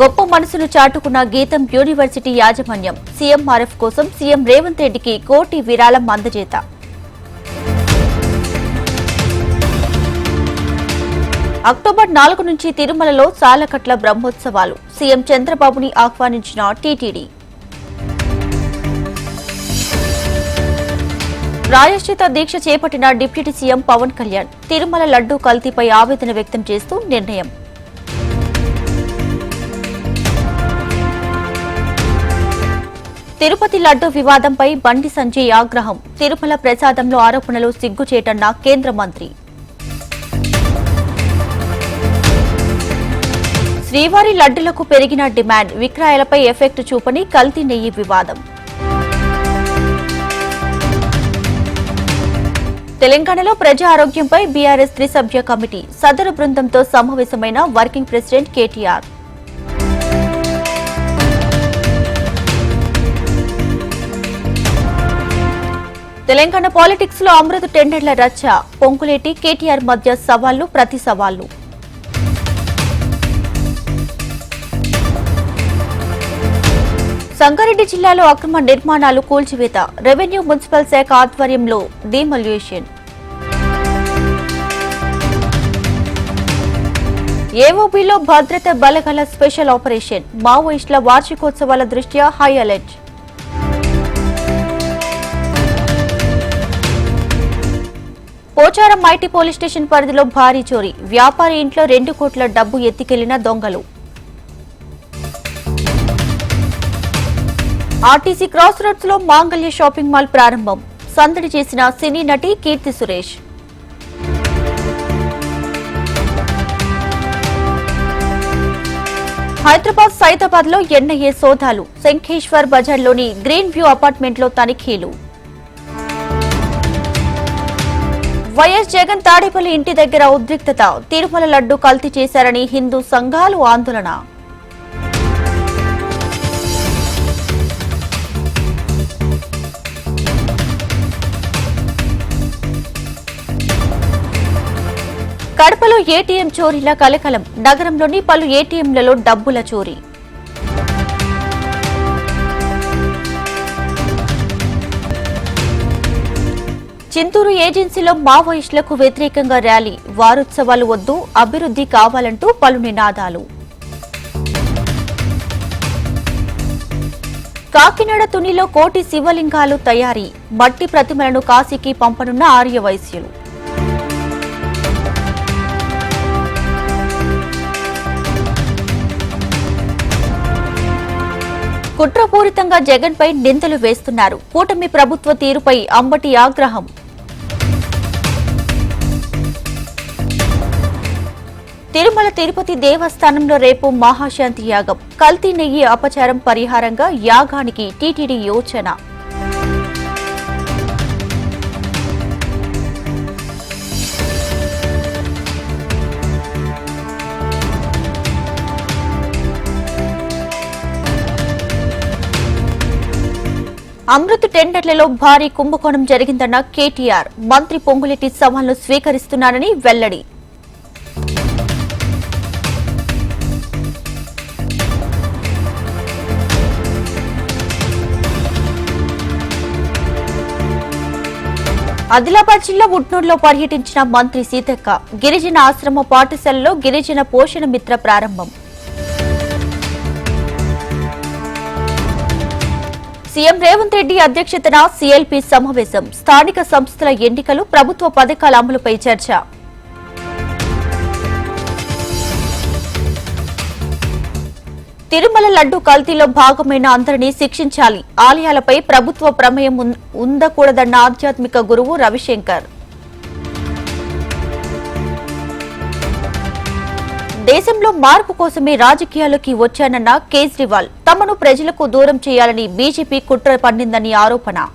గొప్ప మనసును చాటుకున్న గీతం యూనివర్సిటీ యాజమాన్యం. సీఎంఆర్ఎఫ్ కోసం సీఎం రేవంత్ రెడ్డికి కోటి విరాళం అందజేత. అక్టోబర్ నాలుగు నుంచి తిరుమలలో సాలకట్ల బ్రహ్మోత్సవాలు. సీఎం చంద్రబాబుని ఆహ్వానించిన టీటీడీ. ప్రాయశ్చిత దీక్ష చేపట్టిన డిప్యూటీ సీఎం పవన్ కళ్యాణ్ తిరుమల లడ్డూ కల్తీపై ఆవేదన వ్యక్తం చేస్తూ నిర్ణయం. తిరుపతి లడ్డు వివాదంపై బండి సంజయ్ ఆగ్రహం. తిరుమల ప్రసాదంలో ఆరోపణలు సిగ్గుచేటన్న కేంద్ర మంత్రి. శ్రీవారి లడ్డులకు పెరిగిన డిమాండ్ విక్రయాలపై ఎఫెక్ట్ చూపని కల్తీ నెయ్యి వివాదం. తెలంగాణలో ప్రజా ఆరోగ్యంపై బీఆర్ఎస్ త్రిసభ్య కమిటీ సదరు బృందంతో సమావేశమైన వర్కింగ్ ప్రెసిడెంట్ కేటీఆర్. తెలంగాణ పాలిటిక్స్లో అమృత టెండర్ల రచ్చ. పొంకులేటి కేటీఆర్ మధ్య సవాళ్ళు ప్రతి సవాళ్ళు. సంగారెడ్డి జిల్లాలో అక్రమ నిర్మాణాలు కూల్చివేత. రెవెన్యూ మున్సిపల్ శాఖ ఆధ్వర్యంలో డిమల్యూషన్ ఏఓబీలో భద్రత బలగల స్పెషల్ ఆపరేషన్. మావోయిస్టుల వార్షికోత్సవాల దృష్ట్యా high alert. Pocharam IT police station పరిధిలో భారీ చోరీ. వ్యాపారి ఇంట్లో రెండు కోట్ల డబ్బు ఎత్తికెళ్ళిన దొంగలు. ఆర్టీసీ క్రాస్ రోడ్స్లో మాంగళ్య షాపింగ్ మాల్ ప్రారంభం. సందడి చేసిన సినీ నటి కీర్తి సురేష్. హైదరాబాద్ సైదాబాద్లో ఎన్ఐఏ సోదాలు. శంఖేశ్వర్ బజార్లోని గ్రీన్ వ్యూ అపార్ట్మెంట్లో తనిఖీలు. వైఎస్ జగన్ తాడేపల్లి ఇంటి దగ్గర ఉద్రిక్తత తిరుమల లడ్డు కల్తీ చేశారని హిందూ సంఘాలు ఆందోళన. కడపలో ఏటీఎం చోరీల కలకలం. నగరంలోని పలు ఏటీఎంలలో డబ్బుల చోరీ. చింతూరు ఏజెన్సీలో మావోయిస్టులకు వ్యతిరేకంగా ర్యాలీ. వారోత్సవాలు వద్దు అభివృద్ధి కావాలంటూ పలు నినాదాలు. కాకినాడ తునిలో కోటి శివలింగాలు తయారీ. మట్టి ప్రతిమలను కాశీకి పంపనున్న ఆర్య వైశ్యులు. కుట్రపూరితంగా జగన్పై నిందలు వేస్తున్నారు. కూటమి ప్రభుత్వ తీరుపై అంబటి ఆగ్రహం. తిరుమల తిరుపతి దేవస్థానంలో రేపు మహాశాంతి యాగం. కల్తీ నెయ్యి అపచారం పరిహారంగా యాగానికి టీటీడీ యోచన. అమృత్ టెండర్లలో భారీ కుంభకోణం జరిగిందన్న కేటీఆర్. మంత్రి పొంగులెట్టి సవాల్ను స్వీకరిస్తున్నానని వెల్లడి. ఆదిలాబాద్ జిల్లా ఉట్నూరులో పర్యటించిన మంత్రి సీతక్క గిరిజన ఆశ్రమ పాఠశాలలో గిరిజన పోషణ మిత్ర ప్రారంభం. సీఎం రేవంత్ రెడ్డి అధ్యక్షతన సీఎల్పీ సమావేశం. స్థానిక సంస్థల ఎన్నికలు ప్రభుత్వ పథకాల అమలుపై చర్చ. తిరుమల లడ్డు కల్తీలో భాగమైన అందరినీ శిక్షించాలి. ఆలయాలపై ప్రభుత్వ ప్రమేయం ఉన్- ఉండకూడదన్న ఆధ్యాత్మిక గురువు రవిశంకర్. దేశంలో మార్పు కోసమే రాజకీయాల్లోకి వచ్చానన్న కేజ్రీవాల్. తమను ప్రజలకు దూరం చేయాలని బీజేపీ కుట్ర పన్నిందని ఆరోపణ.